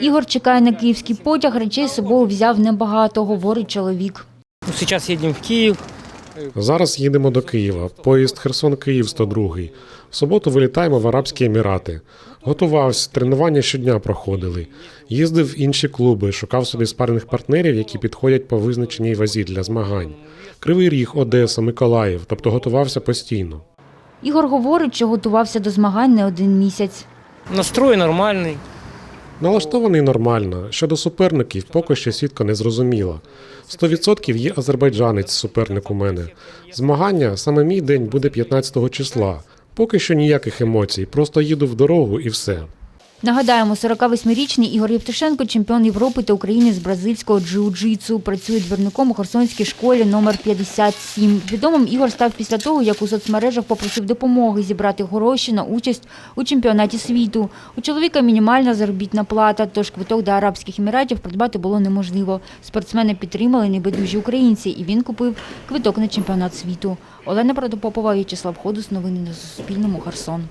Ігор чекає на київський потяг, речей з собою взяв небагато, говорить чоловік. Ну, Сейчас едем в Киев. Зараз їдемо до Києва. Поїзд Херсон-Київ 102. В суботу вилітаємо в Арабські Емірати. Готувався, тренування щодня проходили. Їздив в інші клуби, шукав собі спарних партнерів, які підходять по визначеній вазі для змагань. Кривий Ріг, Одеса, Миколаїв, тобто готувався постійно. Ігор говорить, що готувався до змагань не один місяць. Настрой нормальный. Налаштований нормально. Щодо суперників, поки що сітка не зрозуміла. 100% є азербайджанець суперник у мене. Змагання саме мій день буде 15 числа. Поки що ніяких емоцій, просто їду в дорогу і все. Нагадаємо, 48-річний Ігор Євтушенко, чемпіон Європи та України з бразильського джиу-джитсу. Працює двірником у Херсонській школі номер 57. Відомим Ігор став після того, як у соцмережах попросив допомоги зібрати гроші на участь у чемпіонаті світу. У чоловіка мінімальна заробітна плата, тож квиток до Арабських Еміратів придбати було неможливо. Спортсмени підтримали небайдужі українці, і він купив квиток на чемпіонат світу. Олена Протопопова, В'ячеслав Ходус. Новини на Суспільному. Херсон.